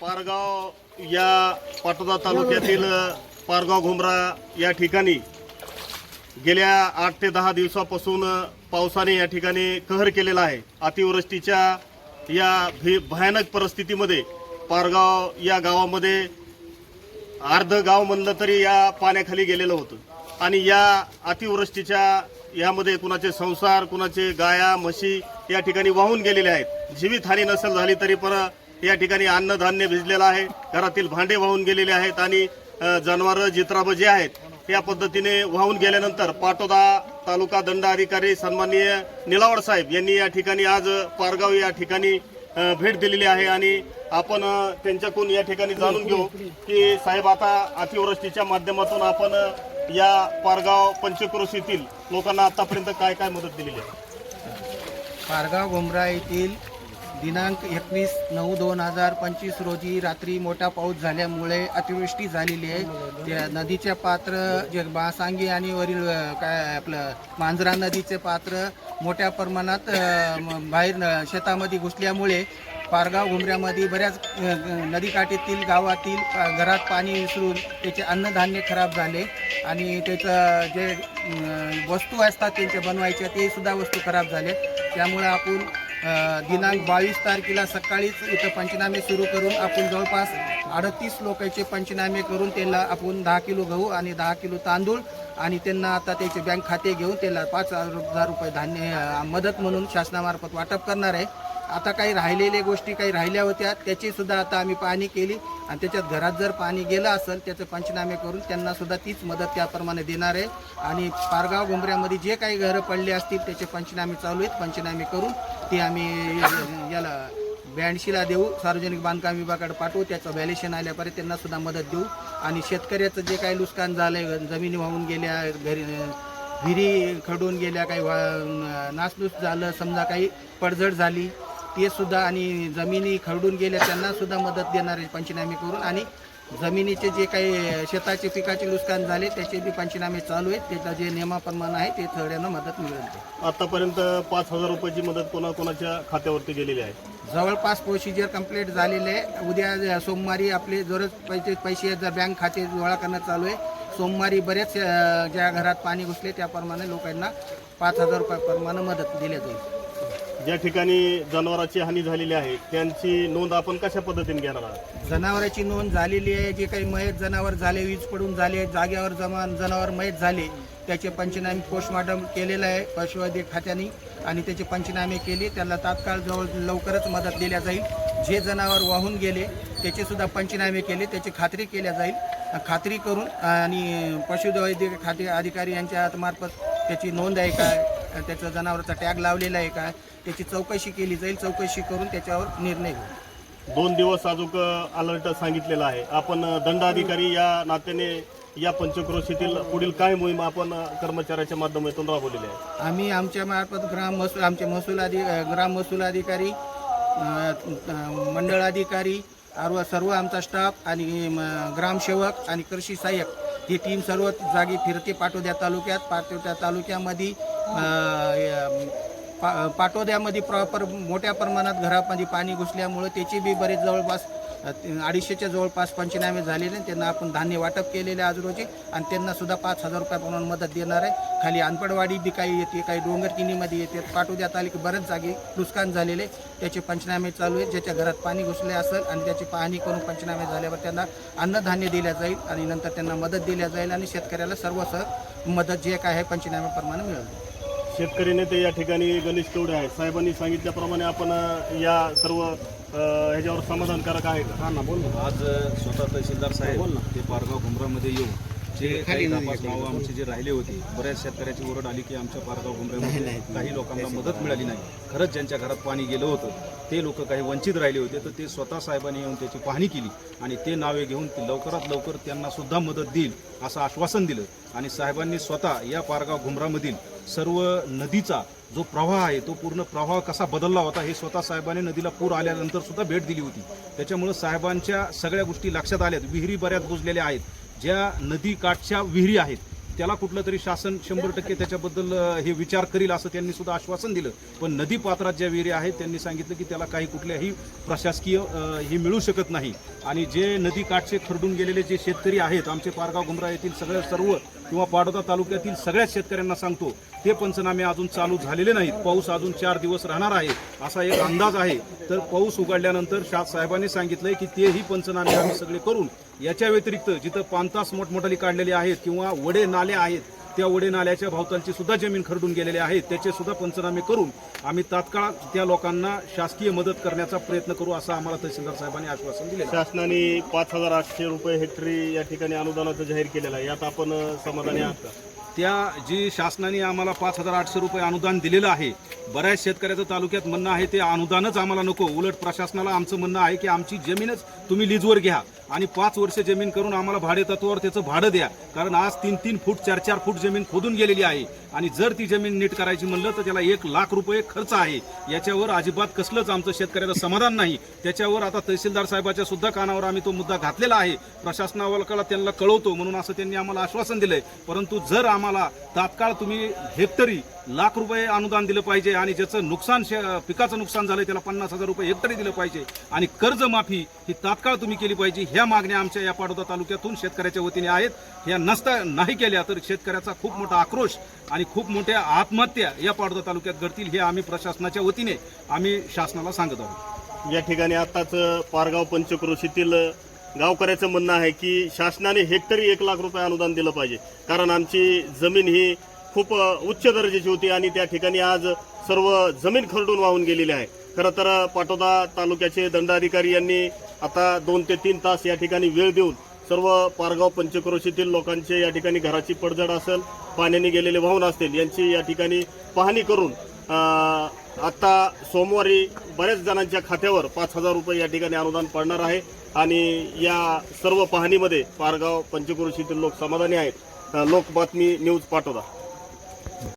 पारगाव या पाटोदा तालुक्यातील पारगाव घुमरा या ठिकाणी गेल्या आठ ते दहा दिवसापासून पावसाने या ठिकाणी कहर केलेला आहे. अतिवृष्टीच्या या भी भयानक परिस्थितीमध्ये पारगाव या गावामध्ये अर्ध गाव म्हणलं तरी या पाण्याखाली गेलेलं होतं. आणि या अतिवृष्टीच्या यामध्ये कुणाचे संसार कुणाचे गाया म्हशी या ठिकाणी वाहून गेलेले आहेत. जीवितहानी नसेल झाली तरी पर या ठिकाणी अन्नधान्य भिजलेलं आहे. घरातील भांडे वाहून गेलेले आहेत आणि जनावरं जित्राबं जे आहेत या पद्धतीने वाहून गेल्यानंतर पाटोदा तालुका दंडाधिकारी सन्माननीय निलावड साहेब यांनी या ठिकाणी आज पारगाव या ठिकाणी भेट दिलेली आहे आणि आपण त्यांच्याकडून या ठिकाणी जाणून घेऊ की साहेब आता अतिवृष्टीच्या माध्यमातून आपण या पारगाव पंचक्रोशीतील लोकांना आतापर्यंत काय काय मदत दिलेली आहे? पारगाव घुमरा येथील दिनांक एकवीस नऊ दोन हजार पंचवीस रोजी रात्री मोठा पाऊस झाल्यामुळे अतिवृष्टी झालेली आहे. त्या नदीचे पात्र जे बासांगी आणि वरील काय आपलं मांजरा नदीचे पात्र मोठ्या प्रमाणात बाहेर शेतामध्ये घुसल्यामुळे पारगाव घुमऱ्यामध्ये बऱ्याच नदीकाठीतील गावातील घरात पाणी विसरून त्याचे अन्नधान्य खराब झाले आणि त्याचं जे वस्तू असतात त्यांच्या बनवायच्या ते सुद्धा वस्तू खराब झाले. त्यामुळे आपण दिनांक बावीस तारखेला सकाळीच इथं पंचनामे सुरू करून आपण जवळपास अडतीस लोकांचे पंचनामे करून त्यांना आपण दहा किलो गहू आणि दहा किलो तांदूळ आणि त्यांना आता त्याचे बँक खाते घेऊन त्याला पाच हजार रुपये धान्य मदत म्हणून शासनामार्फत वाटप करणार आहे. आता काही राहिलेल्या गोष्टी काही राहिल्या होत्या त्याची सुद्धा आता आम्ही पाहणी केली. आणि त्याच्यात घरात जर पाणी गेलं असेल त्याचे पंचनामे करून त्यांना सुद्धा तीच मदत त्याप्रमाणे देणार आहे. आणि पारगाव घुमऱ्यामध्ये जे काही घरं पडले असतील त्याचे पंचनामे चालू आहेत. पंचनामे करून ते आम्ही याला ब्याऐंशीला देऊ सार्वजनिक बांधकाम विभागाकडे पाठवू त्याचं व्हॅलेशन आल्यापर्यंत त्यांना सुद्धा मदत देऊ. आणि शेतकऱ्याचं जे काही नुकसान झालं जमिनी वाहून गेल्या घरी विहिरी खडून गेल्या काही वा- नासधूस झालं समजा काही पडझड झाली ते सुद्धा आणि जमिनी खरडून गेल्या त्यांना सुद्धा मदत देणार आहे पंचनामे करून. आणि जमिनीचे जे काही शेताचे पिकाचे नुकसान झाले त्याचे बी पंचनामे चालू आहेत. त्याचं जे नियमाप्रमाणे आहे ते थोड्यानं मदत मिळेल. आतापर्यंत पाच हजार रुपयाची मदत कोणा कोणाच्या खात्यावरती गेलेली आहे? जवळपास प्रोसिजर कंप्लीट झालेले आहे. उद्या सोमवारी आपले जरच पैसे पैसे जर बँक खाते गोळा करणं चालू आहे. सोमवारी बरेच अं, ज्या घरात पाणी घुसले त्याप्रमाणे लोकांना पाच हजार रुपयाप्रमाणे मदत दिली जाईल. ज्या ठिकाणी जनावराची हानी झालेली आहे त्यांची नोंद आपण कशा पद्धतीने घेणार आहात? जनावराची नोंद झालेली आहे जे काही मयत जनावर झाले वीज पडून झाले जागेवर जमा जनावर मयत झाले त्याचे पंचनामे पोस्टमॉर्टम केलेलं आहे पशुवैद्यक खात्याने आणि त्याचे पंचनामे केले त्याला तात्काळ जवळ लवकरच मदत दिल्या जाईल. जे जनावर वाहून गेले त्याचे सुद्धा पंचनामे केले त्याची खात्री केल्या जाईल. खात्री करून आणि पशुवैद्यकीय खाते अधिकारी यांच्या मार्फत त्याची नोंद आहे काय त्याचं जनावराचा टॅग लावलेला आहे काय त्याची चौकशी केली जाईल चौकशी करून त्याच्यावर निर्णय घेऊ दोन दिवस अजून अलर्ट सांगितलेला आहे. आपण दंडाधिकारी या नात्याने या पंचक्रोशीतील पुढील काय मोहीम आपण कर्मचाऱ्याच्या माध्यमातून राबवलेली आहे? आम्ही आमच्या मार्फत ग्राम महसूल आमचे महसूल अधि ग्राम महसूल अधिकारी मंडळ अधिकारी सर्व सर्व आमचा स्टाफ आणि ग्रामसेवक आणि कृषी सहाय्यक ही टीम सर्व जागी फिरते पाटोद्या तालुक्यात पाटोद्या तालुक्यामध्ये पा पाटोद्यामध्ये प्रॉपर मोठ्या प्रमाणात घरामध्ये पाणी घुसल्यामुळं त्याचे बी बरेच जवळपास अडीचशेच्या जवळपास पंचनामे झालेले आणि त्यांना आपण धान्य वाटप केलेले आज रोजी आणि त्यांनासुद्धा पाच हजार रुपयाप्रमाणे मदत देणार आहे. खाली अनपडवाडी बी काही येते काही डोंगरकिनीमध्ये येते. पाटोद्या तालुक्यात बरेच जागी नुकसान झालेले त्याचे पंचनामे चालू आहेत. ज्याच्या घरात पाणी घुसले असेल आणि त्याची पाहणी करून पंचनामे झाल्यावर त्यांना अन्नधान्य दिल्या जाईल आणि नंतर त्यांना मदत दिल्या जाईल आणि शेतकऱ्याला सर्वसह मदत जे काय आहे पंचनाम्याप्रमाणे मिळेल. शेतकरी नेते या ठिकाणी गणेश तेवढे आहेत? साहेबांनी सांगितल्याप्रमाणे आपण या सर्व ह्याच्यावर समाधानकारक आहे का हा ना बोल ना. आज स्वतः तहसीलदार साहेब ते पारगाव घुमरामध्ये येऊन जे काही मावं आमचे जे राहिले होते बऱ्याच शेतकऱ्याची ओरड आली की आमच्या पारगाव घुमऱ्यामध्ये काही लोकांना मदत मिळाली नाही. खरंच ज्यांच्या घरात पाणी गेलं होतं ते लोक काही वंचित राहिले होते तर ते स्वतः साहेबांनी येऊन त्याची पाहणी केली आणि ते नावे घेऊन लवकरात लवकर त्यांना सुद्धा मदत देईल असं आश्वासन दिलं. आणि साहेबांनी स्वतः या पारगाव घुमरामधील सर्व नदीचा जो प्रवाह आहे तो पूर्ण प्रवाह कसा बदलला होता हे स्वतः साहेबांनी नदीला पूर आल्यानंतर सुद्धा भेट दिली होती. त्याच्यामुळं साहेबांच्या सगळ्या गोष्टी लक्षात आल्यात विहिरी बऱ्याच बुजलेल्या आहेत. ज्या नदी काठच्या विहिरी आहेत त्याला कुठलं तरी शासन शंभर टक्के त्याच्याबद्दल हे विचार करील असं त्यांनी सुद्धा आश्वासन दिलं. पण नदी पात्रात ज्या विहिरी आहेत त्यांनी सांगितलं की त्याला काही कुठल्याही प्रशासकीय हे मिळू शकत नाही. आणि जे नदी काठचे खरडून गेलेले जे शेतकरी आहेत आमचे पारगाव गुमरा येथील सगळ्या सर्व किंवा पाडोदा तालुक्यातील सगळ्याच शेतकऱ्यांना सांगतो ते पंचनामे अजून चालू झालेले नाहीत. पाऊस अजून चार दिवस राहणार आहे असा एक अंदाज आहे. तर पाऊस उघडल्यानंतर शाह साहेबांनी सांगितलंय की तेही पंचनामे आम्ही सगळे करून याच्या व्यतिरिक्त जिथं पांतास मोठमोठाली काढलेली आहेत किंवा वडे नाले आहेत त्या वडे नाल्याच्या भोवतालची सुद्धा जमीन खरडून गेलेले आहेत त्याचे सुद्धा पंचनामे करून आम्ही तात्काळ त्या लोकांना शासकीय मदत करण्याचा प्रयत्न करू असं आम्हाला तहसीलदार साहेबांनी आश्वासन दिले शासनाने पाच हजार आठशे रुपये हेक्टरी या ठिकाणी अनुदानाचं जाहीर केलेलं आहे. यात आपण समाधानी आहात त्या जी शासनाने आम्हाला पाच हजार आठशे रुपये अनुदान दिलेलं आहे बऱ्याच शेतकऱ्याचं तालुक्यात म्हणणं आहे ते अनुदानच आम्हाला नको. उलट प्रशासनाला आमचं म्हणणं आहे की आमची जमीनच तुम्ही लीजवर घ्या आणि पाच वर्ष जमीन करून आम्हाला भाडे तत्वावर त्याचं भाडं द्या. कारण आज तीन तीन फूट चार चार फूट जमीन खोदून गेलेली आहे. आणि जर ती जमीन नीट करायची म्हणलं तर त्याला एक लाख रुपये खर्च आहे. याच्यावर अजिबात कसलंच आमचं शेतकऱ्याचं समाधान नाही. त्याच्यावर आता तहसीलदार साहेबाच्या सुद्धा कानावर आम्ही तो मुद्दा घातलेला आहे. प्रशासनावाला त्यांना कळवतो म्हणून असं त्यांनी आम्हाला आश्वासन दिलंय. परंतु जर आम्हाला तात्काळ तुम्ही हेक्टरी लाख रुपये अनुदान दिलं पाहिजे आणि ज्याचं नुकसान शे- पिकाचं नुकसान झालंय त्याला पन्नास हजार रुपये हेक्टरी दिलं पाहिजे. आणि कर्जमाफी ही तात्काळ तुम्ही केली पाहिजे. ह्या मागण्या आमच्या या पाडोदा तालुक्यातून शेतकऱ्याच्या वतीने आहेत. ह्या नसता नाही केल्या तर शेतकऱ्याचा खूप मोठा आक्रोश आणि खूप मोठ्या आत्महत्या या पाडोदा तालुक्यात घडतील हे आम्ही प्रशासनाच्या वतीने आम्ही शासनाला सांगत आहोत. या ठिकाणी आताच पारगाव पंचक्रोशीतील गावकऱ्याचं म्हणणं आहे की शासनाने हेक्टरी एक लाख रुपये अनुदान दिलं पाहिजे. कारण आमची जमीन ही खूप उच्च दर्जाची होती आणि त्या ठिकाणी आज सर्व जमीन खरडून वाहून गेलेली आहे. खरं तर पाटोदा तालुक्याचे दंडाधिकारी यांनी आता दोन ते तीन तास या ठिकाणी वेळ देऊन सर्व पारगाव पंचक्रोशीतील लोकांचे या ठिकाणी घराची पडझड असेल पाण्याने गेलेले वाहून असतील यांची या ठिकाणी पाहणी करून आत्ता सोमवारी बऱ्याच जणांच्या खात्यावर पाच हजार रुपये या ठिकाणी अनुदान पडणार आहे आणि या सर्व पाहणीमध्ये पारगाव पंचक्रोशीतील लोक समाधानी आहेत. लोक बातमी न्यूज पाठवता